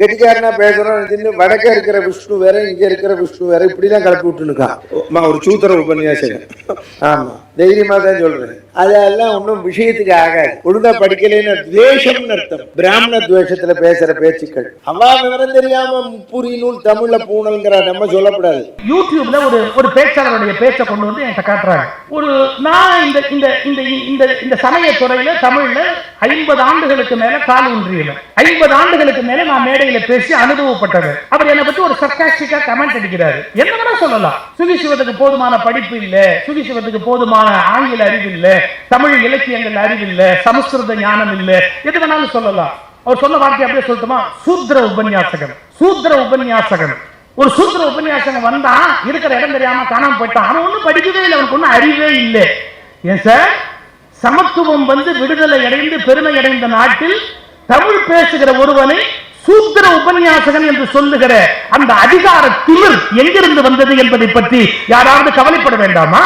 கெட்டிக்காரனா பேசுறோம்? வடக்க இருக்கிற விஷ்ணு வேற இங்க இருக்கிற விஷ்ணு வேற இப்படிலாம் கிளப்பி விட்டுனுக்கான் ஒரு சூத்திர உபன்யாசகன் ஆமா தைரியமா தான் சொல்றேன். அதெல்லாம் ஒன்றும் விஷயத்துக்கு ஆகாது. ஒழுங்கா படிக்கலைன்னு துவேஷம்னு அர்த்தம். பிராமண துவேஷத்துல பேசுற பேச்சுக்கள். அவா விவரம் தெரியாம புரி நூல் தமிழ்ல பூணல்ங்கிற நம்ம சொல்லக்கூடாது. யூடியூப்ல ஒரு ஒரு பேச்சாளருடைய பேச்சை கொண்டு வந்து என்கிட்ட காட்டுறாங்க. ஒரு நான் இந்த இந்த இந்த இந்த இந்த சமய துறையில தமிழ்ல ஐம்பது ஆண்டுகளுக்கு மேல கால் ஊன்றியல ஐம்பது ஆண்டுகளுக்கு மேல நான் மேடையில பேசி அனுபவப்பட்டது அவர் என்னை பத்தி ஒரு சர்க்காஸ்டிக்கா கமெண்ட் அடிக்கிறாரு. என்ன வேணா சொல்லலாம். சுகிசிவத்துக்கு போதுமான படிப்பு இல்ல. சுகிசிவத்துக்கு போதுமான ஆங்கில அறிவு இல்லை. தமிழ் இலக்கியங்கள் அறிவு இல்ல சமஸ்கிருத ஞானம் இல்லை. எது வேணாலும் சொல்லலாம். அவர் சொன்ன வார்த்தை அப்படியே சொல்லட்டுமா? சூத்ர உபன்யாசகன் சூத்ர உபன்யாசகன் ஒரு சூத்திர உபன்யாசம் வந்தான் இருக்கிற இடம் தெரியாம காணாம போயிட்டான் அவன் ஒண்ணும் படிக்கவே இல்லை அவனுக்கு ஒண்ணும் அறிவே இல்லை. ஏன் சார்? சமத்துவம் வந்து விடுதலை அடைந்து பெருமை அடைந்த நாட்டில் தமிழ் பேசுகிற ஒருவனை சூத்திர உபன்யாசகன் என்று சொல்லுகிற அந்த அதிகார திமிர் எங்கிருந்து வந்தது என்பதை பற்றி யாராவது கவலைப்பட வேண்டாமா?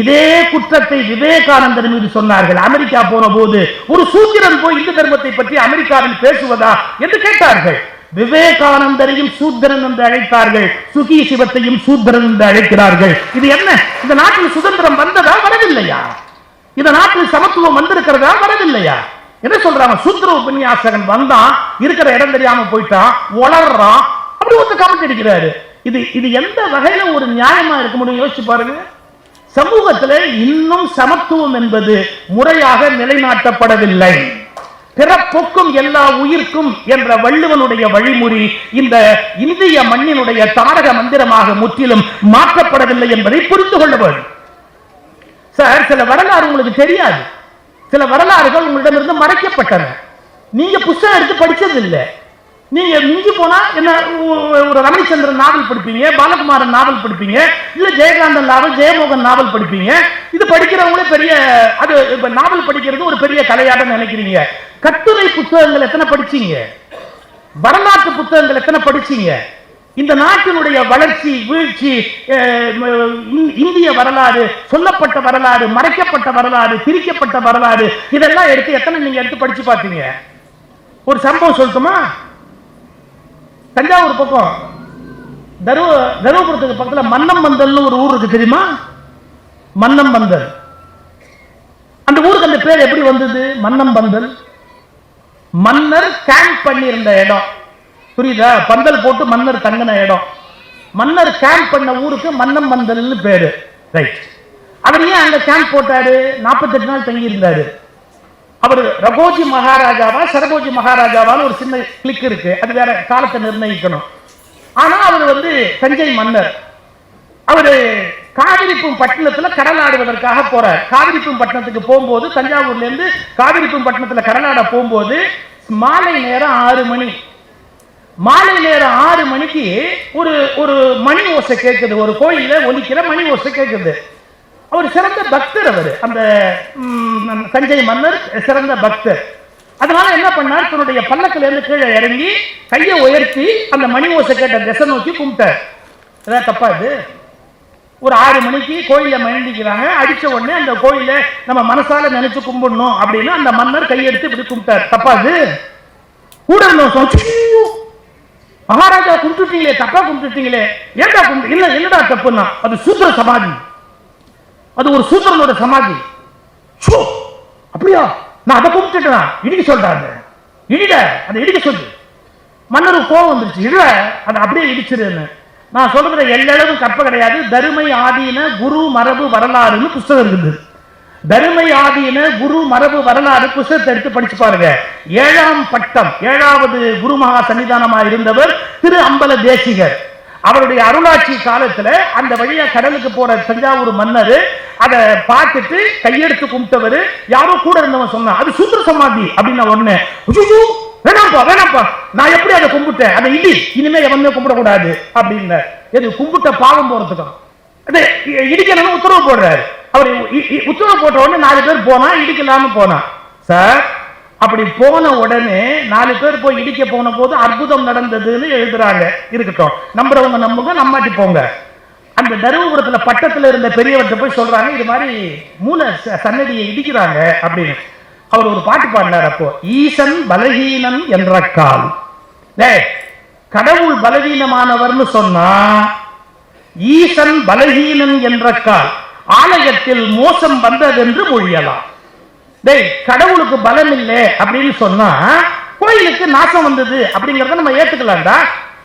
இதே குற்றத்தை விவேகானந்தர் மீது சொன்னார்கள். அமெரிக்கா போன போது ஒரு சூத்திரன் போய் இந்து தர்மத்தை பற்றி அமெரிக்காவில் பேசுவதா என்று கேட்டார்கள். விவேகானந்தரையும் சூத்திரன் என்று அழைத்தார்கள். சுகி சிவத்தையும் சூத்திரன் என்று அழைக்கிறார்கள். இது என்ன? இந்த நாட்டில் சுதந்திரம் வந்ததா வரவில்லையா? இந்த நாட்டில் சமத்துவம் வந்திருக்கிறதா வரவில்லையா? என்ன சொல்றாங்க சூத்திர உபன்யாசகன் வந்தான் இருக்கிற இடம் தெரியாம போயிட்டான் வளர்றான் அப்படி ஒருத்தர் கமெண்ட் அடிக்கிறாரு. இது இது எந்த வகையில ஒரு நியாயமா இருக்க முடியும்? யோசிச்சு பாருங்க. சமூகத்துல இன்னும் சமத்துவம் என்பது முறையாக நிலைநாட்டப்படவில்லை. பிறப்புக்கும் எல்லா உயிர்க்கும் என்ற வள்ளுவனுடைய வழிமுறை இந்த இந்திய மண்ணினுடைய தாரக மந்திரமாக முற்றிலும் மாற்றப்படவில்லை என்பதை புரிந்து கொள்ள வேண்டும். சார் சில வரலாறு உங்களுக்கு தெரியாது. சில வரலாறுகள் உங்களிடமிருந்து மறைக்கப்பட்டன. நீங்க புஸ்தகம் எடுத்து படிச்சது இல்ல நீங்க மிஞ்சி போனா என்ன ஒரு ரமணிச்சந்திரன் நாவல் படிப்பீங்க பாலகுமாரன் நாவல் படிப்பீங்க இல்ல ஜெயகாந்தன் நாவல் ஜெயமோகன் நாவல் படிப்பீங்க. இது படிக்கிறவங்களே பெரிய அது இப்ப நாவல் படிக்கிறது ஒரு பெரிய கலையாக நினைக்கிறீங்க. கட்டுரை புத்தகங்கள் எத்தனை படிச்சீங்க? வரலாற்று புத்தகங்கள் எத்தனை படிச்சீங்க? இந்த நாட்டினுடைய வளர்ச்சி வீழ்ச்சி அஹ், இந்திய வரலாறு சொல்லப்பட்ட வரலாறு மறைக்கப்பட்ட வரலாறு திரிக்கப்பட்ட வரலாறு இதெல்லாம் எடுத்து எத்தனை நீங்க எடுத்து படிச்சு பார்த்தீங்க? ஒரு சம்பவம் சொல்லட்டுமா? தஞ்சாவூர் பக்கம். தருவ தருமபுரத்துக்கு பக்கத்துல மன்னம்பந்தல்னு ஒரு ஊர் இருக்கு தெரியுமா? மன்னம்பந்தல் அந்த ஊருக்கு அந்த பேர் எப்படி வந்தது? மன்னம்பந்தல் மன்னர் கேம்ப் பண்ணியிருந்த இடம். புரியுதா? பந்தல் போட்டு மன்னர் தங்கின இடம். மன்னர் கேம்ப் பண்ண ஊருக்கு மன்னம் பந்தல்னு பேரு. ரைட் அவர் ஏன் அங்க கேம்ப் போட்டாரு? நாற்பத்தெட்டு நாள் தங்கி இருந்தாரு அவர் ரகோஜி மகாராஜாவா சரபோஜி மகாராஜாவான்னு ஒரு சின்ன கிளிக் இருக்கு. அது வேற காலத்தை நிர்ணயிக்கணும். ஆனா அவர் வந்து தஞ்சை மன்னர். அவரு காவிரிப்பும் பட்டணத்துல கடலாடுவதற்காக போறார். காவிரிப்பும் பட்டணத்துக்கு போகும்போது தஞ்சாவூர்ல இருந்து காவிரிப்பும் பட்டணத்துல கடலாட போகும்போது மாலை நேரம் ஆறு மணி. மாலை நேரம் ஆறு மணிக்கு ஒரு ஒரு மணி ஓசை கேட்குது. ஒரு கோயிலில் ஒலிக்கிற மணி ஓசை கேட்குது. அவர் சிறந்த பக்தர் அவர். அந்த தஞ்சை மன்னர் சிறந்த பக்தர். அதனால என்ன பண்ணார்? தன்னுடைய பல்லக்கில இருந்து கீழே இறங்கி கையை உயர்த்தி அந்த மணி ஓசை கேட்ட திசை நோக்கி கும்பிட்டார். ஏதாவது தப்பா இது? ஒரு ஆறு மணிக்கு கோயில மயந்திக்கிறாங்க அடிச்ச உடனே அந்த கோயில நம்ம மனசால நினைச்சு கும்பிடணும் அப்படின்னு அந்த மன்னர் கையெடுத்து இப்படி கும்பிட்டார். தப்பா இது? கூட இருந்தவன் மகாராஜா கும்பிட்டுட்டீங்களே தப்பா கும்பிட்டுட்டீங்களே? ஏன்டா கும்பிட்டு இல்ல என்னடா தப்புன்னா அது சூத்திர சமாதி. அது ஒரு சூத்திரனோட சமாதி. ஷோ, அப்படியா? நான் அதை கும்பிட்டுட்டேன்? இடிக்க சொல்றாங்க இடிட அதை இடிக்க சொல்லு. மன்னருக்கு கோவம் வந்துருச்சு. இல்ல அதை அப்படியே இடிச்சிருன்னு. நான் சொல்றது எல்லளவும் கற்ப கிடையாது. தருமை ஆதீன குரு மரபு வரலாறுன்னு புஸ்தகம் இருக்குது தருமை ஆதீன குரு மரபு வரலாறு புஸ்தகத்தை எடுத்து படிச்சு பாருங்க. ஏழாம் பட்டம் ஏழாவது குருமகா சன்னிதானமா இருந்தவர் திரு அம்பல தேசிகர். அவருடைய அருளாட்சி காலத்துல அந்த வழியா கடலுக்கு போற தஞ்சாவூர் மன்னர் அதை பார்த்துட்டு கையெடுத்து கும்பிட்டவர் யாரோ கூட இருந்தவன் சொன்னான் அது சூத்திர சமாதி அப்படின்னு ஒண்ணு வேணாம்ப்பா வேணாம்ப்பா நான் எப்படி அதை கும்பிட்டேன்? அதை இடி இனிமே எவனுமே கும்பிடக்கூடாது அப்படின்னு எது கும்பிட்ட பாவம் போறதுக்கும் இடிக்கணும்னு உத்தரவு போடுறாரு. அவர் உத்தரவு போட்ட உடனே நாலு பேர் போனா இடிக்கலாம போனா. சார் அப்படி போன உடனே நாலு பேர் போய் இடிக்க போன போது அற்புதம் நடந்ததுன்னு எழுதுறாங்க. இருக்கட்டும். நம்புறவங்க நம்புங்க நம்மாட்டி போங்க. அந்த தருமபுரத்துல பட்டத்துல இருந்த பெரியவர்கிட்ட போய் சொல்றாங்க இது மாதிரி மூல ச- சன்னதியை இடிக்கிறாங்க அப்படின்னு. அவர் ஒரு பாட்டு பாடினார் அப்போ ஈசன் பலஹீனன் என்ற கால். கடவுள் பலவீனமானவர்னு சொன்னா ஈசன் பலகீனன் என்ற கால். ஆலயத்தில் மோசம் வந்தது என்று மொழியலாம். டேய் கடவுளுக்கு பலம் இல்லை அப்படின்னு சொன்னா கோயிலுக்கு நாசம் வந்தது அப்படிங்கறத நம்ம ஏத்துக்கலாம்டா.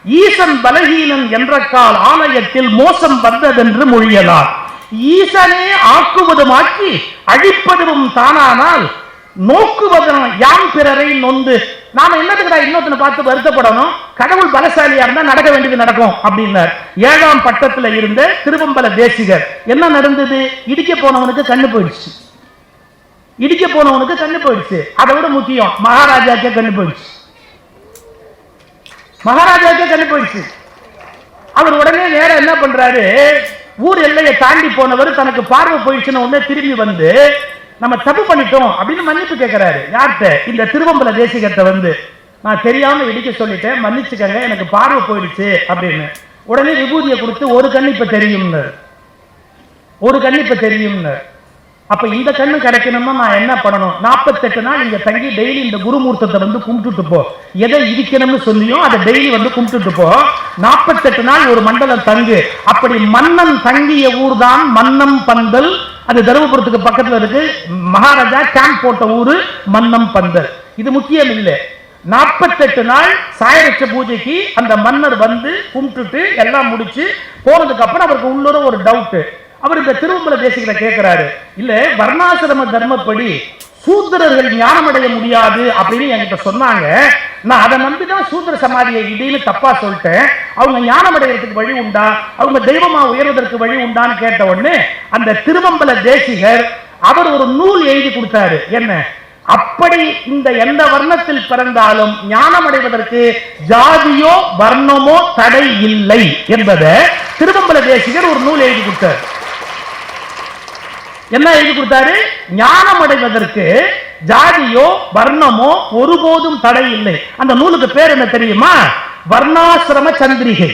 ஈசன் பலகீனன் என்ற கால் ஆலயத்தில் மோசம் வந்ததென்று மொழியலாம். ஈசனே ஆக்குவதுமாக்கி அழிப்பதும் தானானால் நோக்குவதும் யாம் பிறரை நொந்து நாம என்னதுக்குடா இன்னொருத்தனை பார்த்து வருத்தப்படணும்? கடவுள் பலசாலியா இருந்தா நடக்க வேண்டியது நடக்கும் அப்படின்னார். ஏழாம் பட்டத்துல இருந்த திருவம்பல தேசிகர். என்ன நடந்தது? இடிக்க போனவனுக்கு கண்ணு போயிடுச்சு. இடிக்க போனவனுக்கு கண்ணு போயிடுச்சு. அதை விட முக்கியம் மகாராஜாக்கே கண்ணு போயிடுச்சு. மகாராஜாக்கே கண்ணு போயிடுச்சு. அவர் உடனே நேரா என்ன பண்றாரு? ஊர் எல்லையை தாண்டி போனவர் தனக்கு பார்வை போயிடுச்சுன்னு உடனே திரும்பி வந்து நம்ம தப்பு பண்ணிட்டோம் அப்படின்னு மன்னிப்பு கேட்கிறாரு யார்கிட்ட? இந்த திருவம்பல தேசிகத்தை வந்து நான் தெரியாம இடிக்க சொல்லிட்டேன். மன்னிச்சுக்கங்க எனக்கு பார்வை போயிடுச்சு அப்படின்னு. உடனே விபூதியை கொடுத்து ஒரு கண்ணு இப்ப தெரியும்னு. ஒரு கண்ணு இப்ப தெரியும்னு. அப்ப இந்த கண்ணு கிடைக்கணும்னா நான் என்ன பண்ணணும்? நாற்பத்தெட்டு நாள் இங்க தங்கி டெய்லி இந்த குருமூர்த்தத்தை வந்து கும்பிட்டுட்டு போ. எதை இடிக்கணும்னு சொல்லியோ அதை டெய்லி வந்து கும்பிட்டுட்டு போ. நாற்பத்தெட்டு நாள் ஒரு மண்டலம் தங்கு. அப்படி மன்னன் தங்கிய ஊர் தான் மன்னம் பந்தல். அது தருமபுரத்துக்கு பக்கத்துல இருக்கு. மகாராஜா கேம்ப் போட்ட ஊரு மன்னம் பந்தல். இது முக்கியம் இல்லை. நாற்பத்தெட்டு நாள் சாயரட்ச பூஜைக்கு அந்த மன்னர் வந்து கும்பிட்டுட்டு எல்லாம் முடிச்சு போனதுக்கு அப்புறம் அவருக்கு உள்ளூர ஒரு டவுட்டு அவர் இந்த திருவம்பல தேசிகளை கேட்கிறாரு இல்ல வர்ணாசிரம தர்மப்படி சூத்திரர்கள் அடைய முடியாது அப்படின்னு என்கிட்ட சொன்னாங்க. நான் அதை நம்பிதான் சூத்திர சமாதியை இடின்னு தப்பா சொல்லிட்டேன். அவங்க ஞானம் அடைகிறதுக்கு வழி உண்டா? அவங்க தெய்வமா உயர்வதற்கு வழி உண்டான்னு கேட்ட உடனே அந்த திருவம்பல தேசிகர் அவர் ஒரு நூல் எழுதி கொடுத்தாரு. என்ன? அப்படி இந்த எந்த வர்ணத்தில் பிறந்தாலும் ஞானம் அடைவதற்கு ஜாதியோ வர்ணமோ தடை இல்லை என்பதை திருவம்பல தேசிகர் ஒரு நூல் எழுதி கொடுத்தார். என்ன எழுதி கொடுத்தாரு? ஞானம் அடைவதற்கு ஜாதியோ வர்ணமோ ஒருபோதும் தடை இல்லை. அந்த நூலுக்கு பேர் என்ன தெரியுமா? வர்ணாசிரம சந்திரிகை.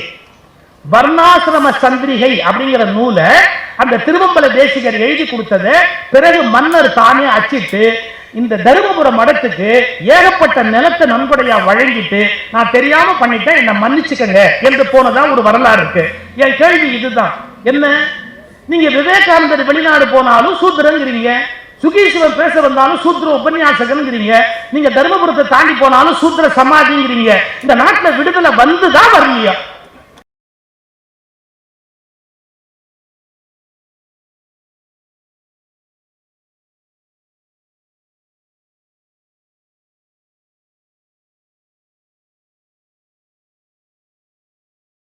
வர்ணாசிரம சந்திரிகை அப்படிங்கிற நூலை அந்த திருவம்பல தேசிகர் எழுதி கொடுத்ததை பிறகு மன்னர் தானே அச்சிட்டு இந்த தருமபுர மடத்துக்கு ஏகப்பட்ட நிலத்தை நன்கொடையா வழங்கிட்டு நான் தெரியாம பண்ணிட்டேன் என்ன மன்னிச்சுக்கங்க என்று போனதான் ஒரு வரலாறு இருக்கு. என் கேள்வி இதுதான். என்ன? நீங்க விவேகானந்தர் வெளிநாடு போனாலும் சூத்திரங்கிறீங்க. சுகீஸ்வரர் பேச வந்தாலும் சூத்திர உபன்யாசகன்ங்கிறீங்க நீங்க தர்மபுரத்தை தாண்டி போனாலும் சூத்திர சமாதிங்கிறீங்க. இந்த நாட்டில் விடுதலை வந்துதான் வரலையா?